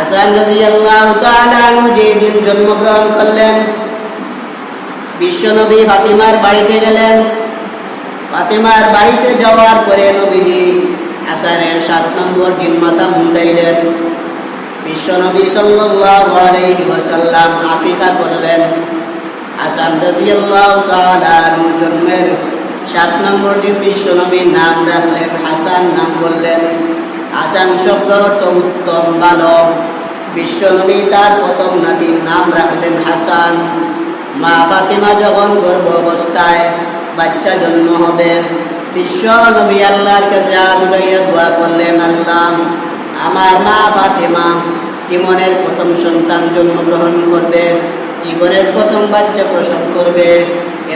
হাসান আনহু যেদিন জন্মগ্রহণ করলেন, বিশ্বনবী ফাতিমার বাড়িতে গেলেন। ফাতিমার বাড়িতে যাওয়ার পরে নবীজি হাসানের সাত নম্বর দিন মাথা মুন্ডাইলেন বিশ্বনবী তাআলা জন্মের সাত নম্বর দিন বিশ্বনবীর নাম রাখলেন হাসান নাম বললেন। হাসান অর্থ উত্তম, ভালো। বিশ্বনবী তার প্রথম নাতির নাম রাখলেন হাসান। মা ফাতেমা যখন গর্ভ অবস্থায় বাচ্চা জন্ম হবে বিশ্ব নবী আল্লাহর কাছে আদুরাইয়া দোয়া করলেন, আল্লাহ, আমার মা ফাতিমা জীবনের প্রথম সন্তান জন্মগ্রহণ করবে, জীবনের প্রথম বাচ্চা প্রসব করবে।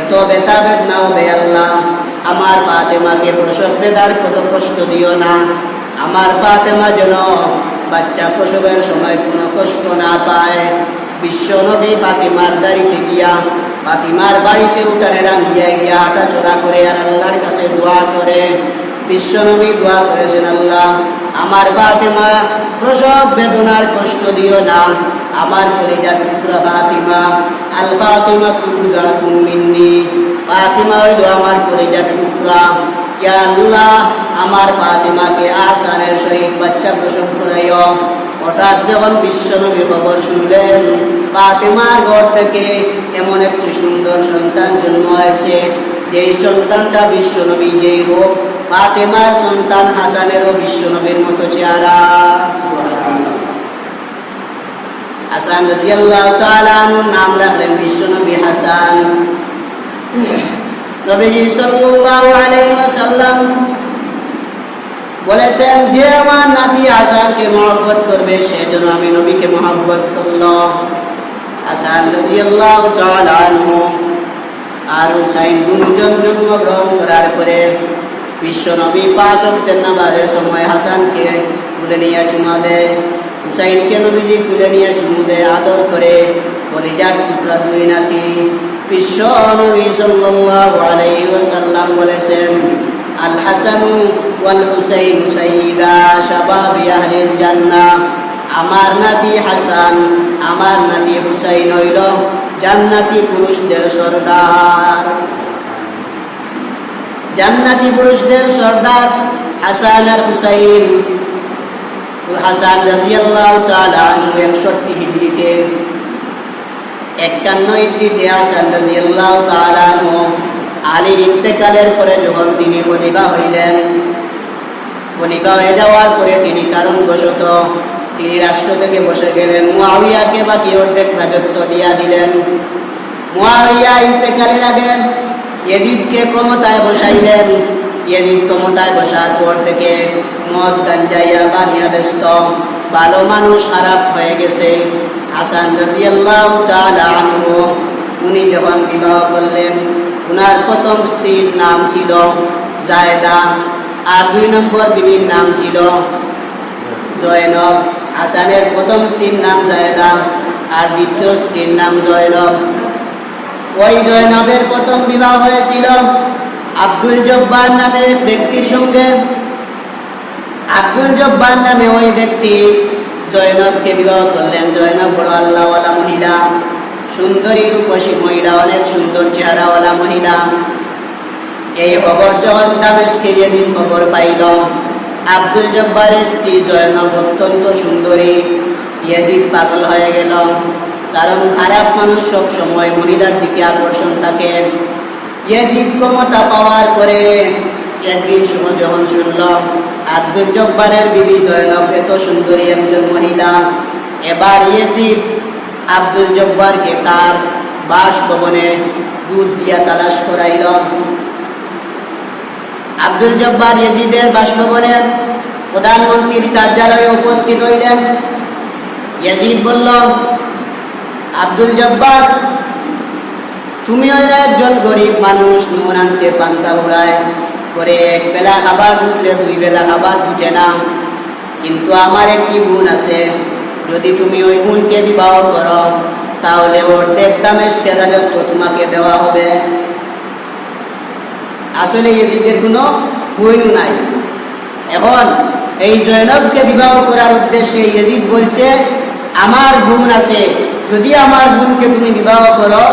এত বেতা বেদনা হবে, আল্লাহ, আমার ফাতেমাকে প্রসব বেদার কত কষ্ট দিও না। আমার ফাতেমা যেন বাচ্চা প্রসবের সময় কোনো কষ্ট না পায়। বিশ্ব নবী ফাতিমার দাড়িতে গিয়া ফাতিমার বাড়িতে উঠানে রাঙ্গিয়া গিয়া আটা চড়া করে আর আল্লাহর কাছে দোয়া করে। বিশ্বনবী দোয়া করেছেন, আল্লাহ, আমার ফাতেমা প্রসব বেদনার কষ্ট দিও না। আমার কলিজার টুকরা ফাতিমা আল ফাতিমা তুজা তুমিন্নি ফাতিমা হইল আমার কলিজার টুকরা। আল্লাহ, আমার ফাতিমাকে আসানের সহিত বাচ্চা প্রসব হঠাৎ যখন বিশ্বনবী খবর শুনলেন, ফাতিমার ঘর থেকে এমন একটি সুন্দর সন্তান জন্ম হয়েছে। যেই সন্তানটা বিশ্বনবী, যেই রূপ ফাতেমার সন্তান হাসানেরও বিশ্বনবীর মতো চেহারা। হাসান রাজিয়াল্লাহু নাম রাখলেন বিশ্বনবী হাসান। নবীজি সাল্লাল্লাহু আলাইহি ওয়াসাল্লাম বলেছেন, যে আমার নাতি হাসানকে মহব্বত করবে সে যেন আমি নবীকে মহব্বত করল হাসান রাজিয়াল্লাহু আনহু আর হুসাইন দুজন জন্মগ্রহণ করার পরে বিশ্ব নবী পাঁচ অব্দের নামাজের সময় হাসানকে তুলে নিয়ে চুমা দেয়। হুসাইনকে নবীজি তুলে নিয়ে চুমু দেয়, আদর করে কলিজার টুকরা দুই নাতি। বিশ্ব নবী সাল্লাল্লাহু আলাইহি ওয়াসাল্লাম বলেছেন, আল হাসানু হুসাইন সাইয়্যিদা শাবাবি আহলিল জান্নাহ আমার নাতি হাসান, আমার নাতি হুসাইন হইল জান্নাতি পুরুষদের সর্দার। জান্নাতি পুরুষদের সর্দার হাসান আর হুসাইন। হাসান রাজিয়াল্লাহু আনহু 61 হিজরিতে 51 হিজরিতে হাসান রাজিয়াল্লাহু আনহু আলীর ইন্তেকালের পরে যখন তিনি খলিফা হইলেন খলিফা হয়ে যাওয়ার পরে তিনি কারণবশত তিনি রাষ্ট্র থেকে বসে গেলেন। মুয়াবিয়াকে বাকি অর্ধেক রাজত্ব দিয়া দিলেন। মুয়াবিয়া ইন্তেকালের আগে ইয়েজিদকে ক্ষমতায় বসাইলেন। ইয়েজিদ ক্ষমতায় বসার পর থেকে মদ, গাঞ্জাইয়া, বানিয়া ব্যস্ত। ভালো মানুষ খারাপ হয়ে গেছে। হাসান রাজিয়াল্লাহু আনহু, উনি যখন বিবাহ করলেন, উনার প্রথম স্ত্রীর নাম ছিল জায়দা। আর দুই নম্বর বিবির নাম ছিল জয়নব। হাসানের প্রথম স্ত্রীর নাম জায়দা আর দ্বিতীয় স্ত্রীর নাম জয়নব। ওই জয়নবের প্রথম বিবাহ হয়েছিল আব্দুল জব্বার নামে ব্যক্তির সঙ্গে। আব্দুল জব্বার নামে ওই ব্যক্তি জয়নবকে বিবাহ করলেন। জয়নব বড় আল্লাহওয়ালা মহিলা। সুন্দরী রূপসী মহিলা, অনেক সুন্দর চেহারাওয়ালা মহিলা। এই খবর যখন দামেশকে যেদিন খবর পাইল আব্দুল জব্বারের স্ত্রী জয়নব অত্যন্ত সুন্দরী। ইয়াজিদ পাগল হয়ে গেল কারণ খারাপ মানুষ সব সময় মহিলার দিকে আকর্ষণ থাকে। ইয়াজিদ ক্ষমতা পাওয়ার পরে একদিন সময় যখন শুনল, আব্দুল জব্বারের বিবি জয়নব এত সুন্দরী একজন মহিলা। এবার ইয়াজিদ আব্দুল জব্বারকে তার বাসভবনে দুধ দিয়া তালাশ করাইল। আব্দুল জব্বার ইয়াজিদের বাসভবনে প্রধানমন্ত্রীর কার্যালয়ে উপস্থিত হইলেন। ইয়াজিদ বলল, আব্দুল জব্বার, তুমি হইলে একজন গরিব মানুষ, নুন আনতে পান্তা উড়ায়, করে এক বেলা খাবার জুটলে দুই বেলা খাবার জুটে না। কিন্তু আমার একটি বোন আছে, যদি তুমি ওই বোনকে বিবাহ করো, তাহলে ওর অর্ধেক দামেশকে রাজত্ব তোমাকে দেওয়া হবে। আসলে ইয়েজিদের কোনো হুইনু নাই। এখন এই জয়নবকে বিবাহ করার উদ্দেশ্যে ইয়েজিদ বলছে, আমার বোন আছে, যদি আমার বোনকে তুমি বিবাহ করো,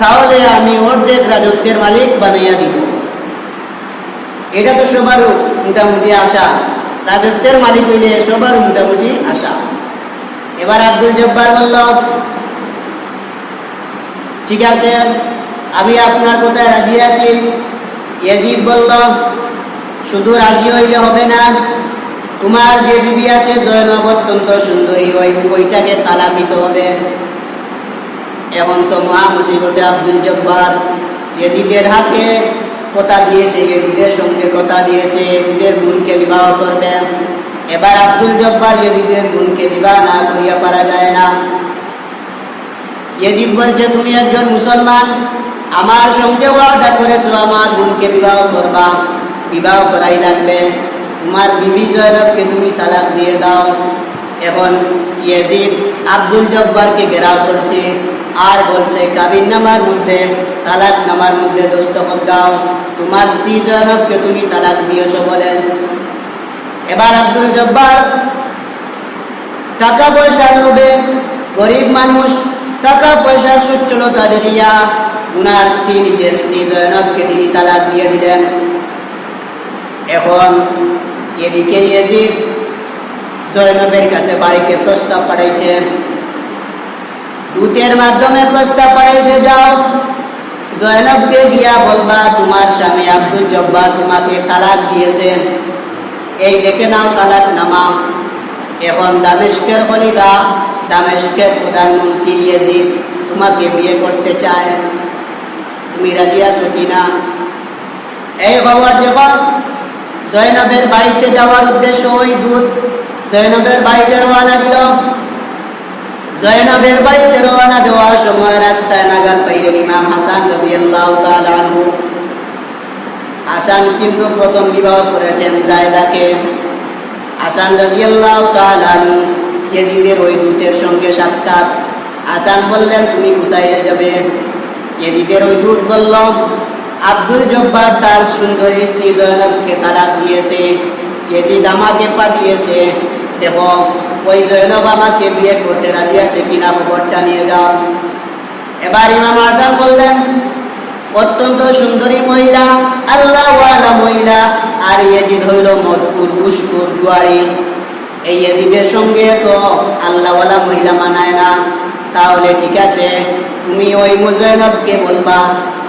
তাহলে আমি অর্ধেক রাজত্বের মালিক বানাইয়া দিব। এটা তো সবারও মোটামুটি আশা। রাজত্বের মালিক হইলে সবার মোটামুটি আশা। এবার আব্দুল জব্বার বলল, ঠিক আছে, আমি আপনার কথায় রাজি আছি। ইয়াজিদ বলল, শুধু রাজি হইলে হবে না। তোমার যে বিবি আছে জয়নব অত্যন্ত সুন্দরী। ওই ওইটাকে তালা দিতে হবে। এখন তো মহা মুসিবতে আব্দুল জব্বার। ইয়াজিদের হাতে কথা দিয়েছে, ইয়াজিদের সঙ্গে কথা দিয়েছে। ইয়াজিদের বোনকে বিবাহ করবে। এবার আব্দুল জব্বার ইয়াজিদের বোনকে বিবাহ না করিয়া পারা যায় না। ইয়াজিদ বলছে, তুমি একজন মুসলমান। আমার সঙ্গে ওয়াদা করেছ আমার বোনকে বিবাহ করবা। বিবাহ করাই লাগবে। তোমার বিবি জয়নবকে তুমি তালাক দিয়ে দাও। এখন ইয়াজিদ আব্দুল জব্বারকে ঘেরাও করছে আর বলছে, কাবিন নামার মধ্যে, তালাক নামার মধ্যে দস্তখত দাও তোমার স্ত্রী জয়নবকে তুমি তালাক দিয়েছ বলেন এবার আব্দুল জব্বার টাকা পয়সার লোভে গরিব মানুষ টাকা পয়সার সচ্ছলতা দেখিয়া উনার স্ত্রী নিজের স্ত্রী জয়নবকে তিনি তালাক দিয়ে দিলেন। এখন এদিকে ইয়েজিদ জয়নবের কাছে বাড়িতে প্রস্তাব পাঠাইছে। দূতের মাধ্যমে প্রস্তাব পাঠাইছে, যাও, জয়নবকে গিয়া বলবা, তোমার স্বামী আব্দুল জব্বার তোমাকে তালাক দিয়েছে। এই দেখে নাও তালাক নামা। এখন দামেস্কের খলিফা দামেস্কের প্রধানমন্ত্রী ইয়েজিদ তোমাকে বিয়ে করতে চায়। তুমি রাজি আছো কিনা? এই খবর যখন জয়নবের বাড়িতে যাওয়ার উদ্দেশ্য ওই দূত। জয়নবের বাড়িতে রওনা দিল। জয়নবের বাড়িতে রওনা দেওয়ার সময় রাস্তায় নাগাল পাইলেন ইমাম হাসান রাদিয়াল্লাহু তাআলা আনহু। হাসান কিন্তু প্রথম বিবাহ করেছেন জায়দাকে। হাসান রাজিয়াল্লাহু আনহু ইয়াজিদের ওই দূতের সঙ্গে সাক্ষাৎ। আসান বললেন, তুমি কোথায় যাবে? ইয়াজিদের ওই দূত বলল, আব্দুল জব্বার তার সুন্দরী স্ত্রী জয়নবকে তালাক দিয়েছে। ইয়াজিদ আমাকে পাঠিয়েছে। দেখো, ওই জয়নব আমাকে বিয়ে করতে রাজি আছে কিনা খবরটা নিয়ে যাও। এবার ইমাম হাসান বললেন, অত্যন্ত সুন্দরী মহিলা, আল্লাহ মহিলা। আর ইয়াজিদ হইল মদপুর পুষ্পুর জুয়ারি। এই ইয়াজিদের সঙ্গে তো আল্লাহওয়ালা মহিলা মানায় না। তাহলে ঠিক আছে, তুমি ওই মুজয়নবকে বলবা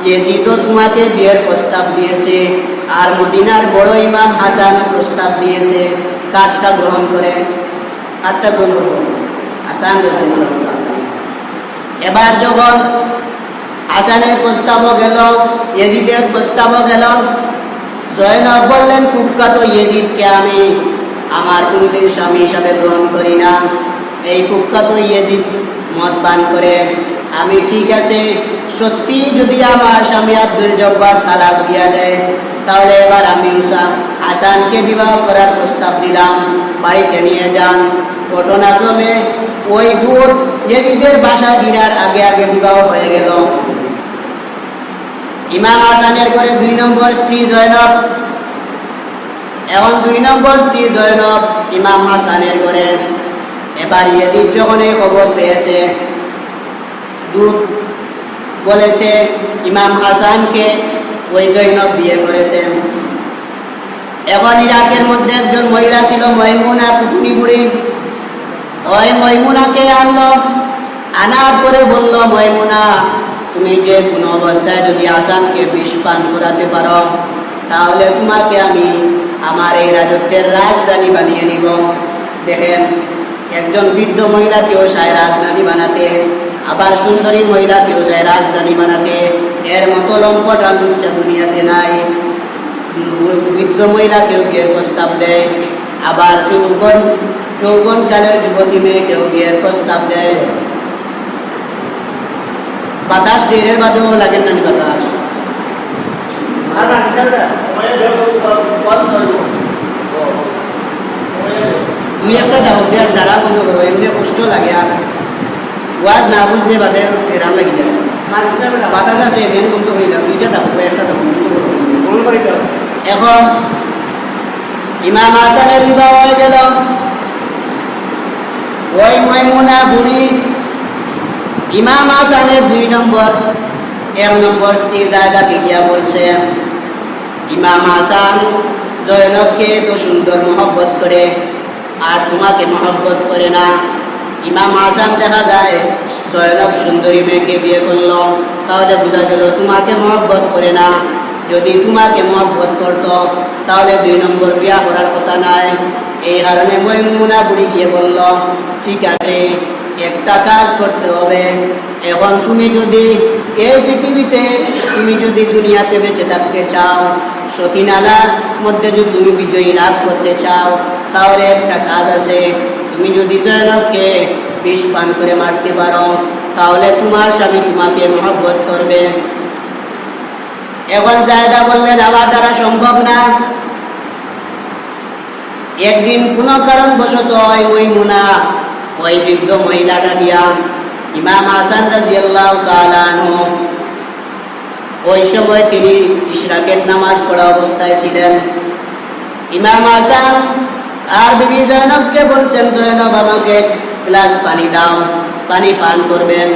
ইয়েজিদও তোমাকে বিয়ের প্রস্তাব দিয়েছে, আর মদিনার বড় ইমাম হাসান প্রস্তাব দিয়েছে। কাঠটা গ্রহণ করে, কাঠটা গ্রহণ করব হাসান এবার যখন হাসানের প্রস্তাবও গেল, ইয়েজিদের প্রস্তাবও গেল, জয়নব বললেন, কুখ্যাত ইয়েজিদকে আমি আমার কোনোদিন স্বামী হিসাবে গ্রহণ করি না। এই কুখ্যাত ইয়েজিদ মদ পান করে। আমি ঠিক আছে, সত্যি যদি আমার স্বামী আব্দুল জব্বার তালাক দিয়া দেয়, তাহলে এবার আমি উষা হাসানকে বিবাহ করার প্রস্তাব দিলাম। বাড়িতে নিয়ে যান। ঘটনাক্রমে ওই দূত ইয়েজিদের বাসা গিরার আগে আগে বিবাহ হয়ে গেল। ইমাম হাসানের ঘরে দুই নম্বর স্ত্রী জয়নব এখন দুই নম্বর স্ত্রী জয়নব ইমাম হাসানের ঘরে। এবার ইয়েদিন যখন এই খবর পেয়েছে, দূত বলেছে, ইমাম হাসানকে ওই জৈনব বিয়ে করেছে। এখন ইরাকের মধ্যে একজন মহিলা ছিল মহিমুনা পুটনি বুড়ি ওই মহিমুনাকে আনলো, আনার পরে বলল মহিমুনা তুমি যে কোনো অবস্থায় যদি আসানকে বিষ পান করাতে পারো, তাহলে তোমাকে আমি আমার এই রাজত্বের রাজধানী বানিয়ে নিব। দেখেন, একজন বৃদ্ধ মহিলাকেও চায় রাজধানী বানাতে, আবার সুন্দরী মহিলাকেও চায় রাজধানী বানাতে। এর মতো লম্পট আর লুচ্চা দুনিয়াতে নাই। বৃদ্ধ মহিলাকেও বিয়ের প্রস্তাব দেয়। আবার যৌবন, যৌবনকালের যুবতী মেয়েকেও বিয়ের প্রস্তাব দেয়। বাতাস দেহের বাদেও লাগেন না বাতাস। দুই একটা ডাউট দেওয়ার সারা বন্ধ করো এমনি কষ্ট লাগে আর ওয়াজ না বুঝলে বাদে এরাম লাগি যায়। বাতাস আছে ফ্যান বন্ধ করিলাম দুইটা দাও একটা দাও বন্ধ করো এখন ইমাম হাসানের বিবাহ হয়ে গেল। ওই ময়মুনা বুড়ি, ইমাম হাসানের দুই নম্বর। এক নম্বর স্ত্রী জায়গাকে গিয়া বলছে, ইমাম হাসান, জয়নবকে তো সুন্দর মহব্বত করে, আর তোমাকে মহব্বত করে না। ইমাম হাসান দেখা যায়, জয়নব সুন্দরী মেয়েকে বিয়ে করল। তাহলে বোঝা গেল তোমাকে মহব্বত করে না। যদি তোমাকে মহব্বত করত, তাহলে দুই নম্বর বিয়া করার কথা নাই। এই কারণে ময়মুনা বুড়ি গিয়ে বলল, ঠিক আছে, একটা কাজ করতে হবে। এখন তুমি যদি এই পৃথিবীতে তুমি যদি দুনিয়াতে বেঁচে থাকতে চাও, সতীনালার মধ্যে যদি তুমি বিজয়ী লাভ করতে চাও, তাহলে একটা কাজ আছে। তুমি যদি জয়নবকে বিষ পান করে মারতে পারো, তাহলে তোমার স্বামী তোমাকে মহব্বত করবে। এখন জায়দা বললেন, আমার দ্বারা সম্ভব না। একদিন কোনো কারণবশত ওই ওই মুনা, ওই বৃদ্ধ মহিলাটা দিয়া ইমাম হাসান রাজিয়াল্লাহ তালানু ওই সময় তিনি ইশরাকের নামাজ পড়া অবস্থায় ছিলেন। ইমাম হাসান, আর বিবি জয়নবকে বলছেন, জয়নব আমাকে গ্লাস পানি দাও, পানি পান করবেন।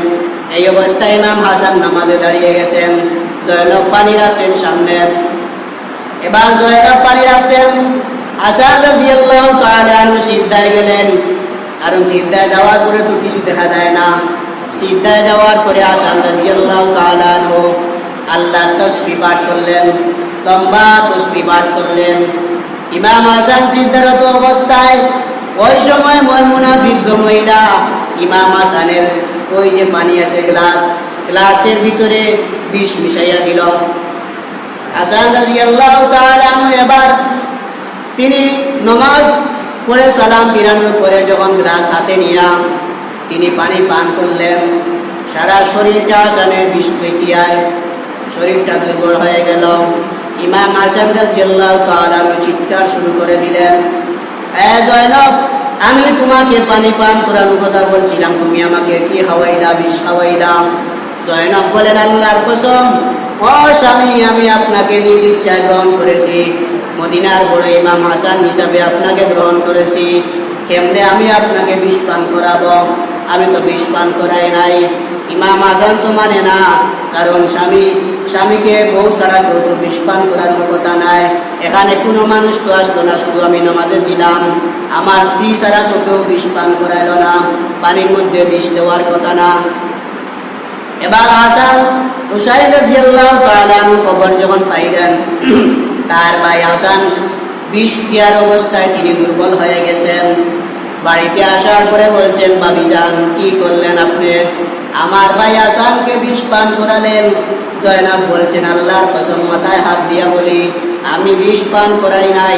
এই অবস্থায় ইমাম হাসান নামাজে দাঁড়িয়ে গেছেন। জয়নব পানি রাখছেন সামনে। এবার জয়নব পানি রাখছেন হাসান রাজিয়াল্লাহ তাআলা সিদ্ধায় গেলেন। কারণ সিদ্ধায় যাওয়ার পরে তো কিছু দেখা যায় না। সিদ্ধায় যাওয়ার পরে হাসান রাজিয়াল্লাহ তাআলা আল্লাহর তসবি পাঠ করলেন, লম্বা তসবি পাঠ করলেন। ইমাম হাসান সিদ্ধারত অবস্থায়, ওই সময় ময়মুনা বৃদ্ধ মহিলা ইমাম হাসানের ওই যে পানি আছে গ্লাস, গ্লাসের ভিতরে বিষ মিশাইয়া দিল। হাসান রাজি আল্লাহ এবার তিনি নমাজ পড়ে সালাম ফিরানোর পরে যখন গ্লাস হাতে নিয়া তিনি পানি পান করলেন। সারা শরীরটা হাসানের বিষ পেটিয়ায়। শরীরটা দুর্বল হয়ে গেল। ইমাম হাসান রাজিয়াল্লাহ চিৎকার শুরু করে দিলেন জয়নব, আমি তোমাকে পানি পান করানোর কথা বলছিলাম, তুমি আমাকে কি খাওয়াইলা, বিষ খাওয়াইলা? জয়নব বলেন, আল্লাহর কসম, ও স্বামী, আমি আপনাকে নিজ ইচ্ছায় গ্রহণ করেছি। মদিনার বড় ইমাম হাসান হিসাবে আপনাকে গ্রহণ করেছি। কেমনে আমি আপনাকে বিষ পান করাবো? আমি তো বিষ পান করাই নাই। ইমাম হাসান তো মানে না, কারণ স্বামী, স্বামীকে বউ ছাড়া কেউ তো বিষ পান করানোর কথা নাই। এখানে কোনো মানুষ তো আসলো না, শুধু আমি নমাজে ছিলাম। আমার স্ত্রী ছাড়া তো কেউ বিষ পান করাইল না, পানির মধ্যে বিষ দেওয়ার কথা না। এবার হাসান হুসাইন রাজিয়াল্লাহু খবর যখন পাইলেন, তার ভাই হাসান বিষ ক্রিয়ার অবস্থায় তিনি দুর্বল হয়ে গেছেন। বাড়িতে আসার পরে বলছেন বাবিজান কি করলেন আপনি? আমার ভাই হাসানকে বিষ পান করালেন। জয়নাব বলছেন, আল্লাহর কসম মাথায় হাত দিয়া বলি, আমি বিষ পান করাই নাই।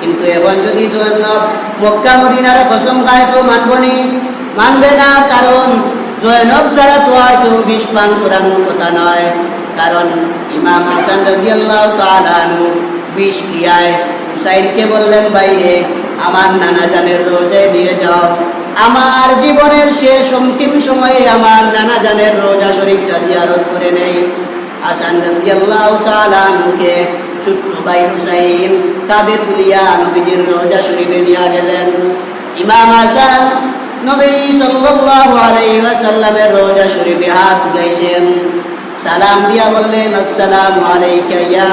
কিন্তু এখন যদি জয়নব মক্কা, মদিনার কসম খায় তো মানবনি মানবে না। কারণ জয়নব ছাড়া তো আর কেউ বিষ পান করানোর কথা নয়। কারণ ইমাম হাসান রাজিয়াল্লাহ তালানু বিষ ক্রিয়ায় হুসাইনকে বললেন, বাইরে আমার নানা জানের রোজে নিয়ে যাও। আমার জীবনের শেষ অন্তিম সময়ে আমার নানা জানের রোজা শরীফটা জিয়ারত করে নেই। হাসান রাজিয়াল্লাহ তালানুকে ছোট্ট ভাই হুসাইন কাঁধে তুলিয়া নবীজির রোজা শরীফে নিয়ে গেলেন। ইমাম হাসান নবী সাল্লাল্লাহু আলাইহি ওয়াসাল্লামের রোজা শরীফে হাত গাইছেন সালাম দিয়া বললেন, আসসালামু আলাইকা ইয়া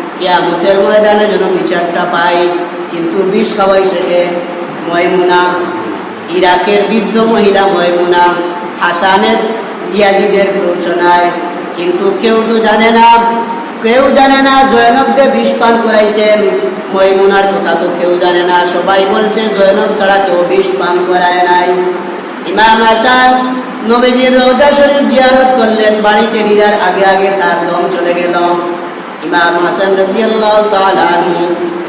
কিয়ামতের ময়দানে যেন বিচারটা পাই, কিন্তু বিষ সবাই শেখে ময়মুনা, ইরাকের বৃদ্ধ মহিলা ময়মুনা, হাসানের ইয়াজিদের প্ররোচনায়। কিন্তু কেউ তো জানে না, কেউ জানে না জয়নবকে বিষ পান করাইছেন। ময়মুনার কথা তো কেউ জানে না, সবাই বলছে জয়নব ছাড়া কেউ বিষ পান করায় নাই। ইমাম হাসান নবীজির রোজা শরীফ জিয়ারত করলেন, বাড়িতে ফিরার আগে আগে তার দম চলে গেল। ইমাম হাসান রাজিয়াল্লাহু তাআলা আনহু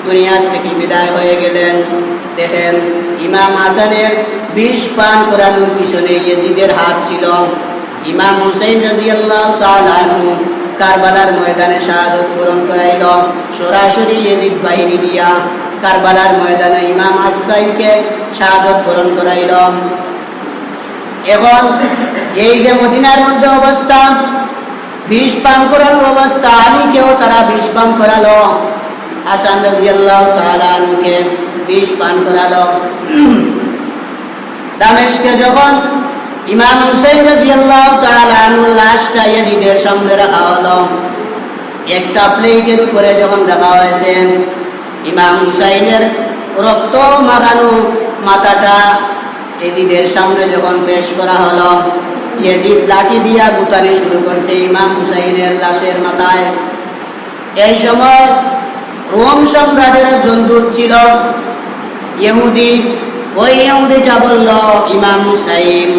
দুনিয়া থেকে বিদায় হয়ে গেলেন। দেখেন, ইমাম হাসানের বিষ পান করানোর পিছনে ইয়েজিদের হাত ছিল। ইমাম হুসেন রাজিয়াল্লাহ তালানহু কারবালার ময়দানে শাহাদত পূরণ করাইল। সরাসরি ইয়েজিদ বাহিনী দিয়া কারবালার ময়দানে ইমাম হাসাইনকে শাহাদত পূরণ করাইল। এখন এই যে মদিনার মধ্যে অবস্থা বিষ পান করানোর অবস্থা আলীকেও তারা বিষ পান করালো। হাসান রাজিয়াল্লাহ তালানকে বিষ পান করালো। দামেশকে যখন ইমাম হুসেন রাজিয়াল্লাহ তালানুর লাশটা ইয়াজিদের সামনে রাখা হলো, একটা প্লেটের উপরে যখন রাখা হয়েছে, ইমাম হুসাইনের রক্ত মাখানো মাথাটা এজিদের সামনে যখন পেশ করা হলো ইয়েজিদ লাঠি দিয়া গুতানি শুরু করছে ইমাম হুসাইনের লাশের মাথায়। এই সময় রোম সম্রাটের একজন দূত ছিল, ইহুদি। ওই ইহুদিটা বলল, ইমাম হুসাইন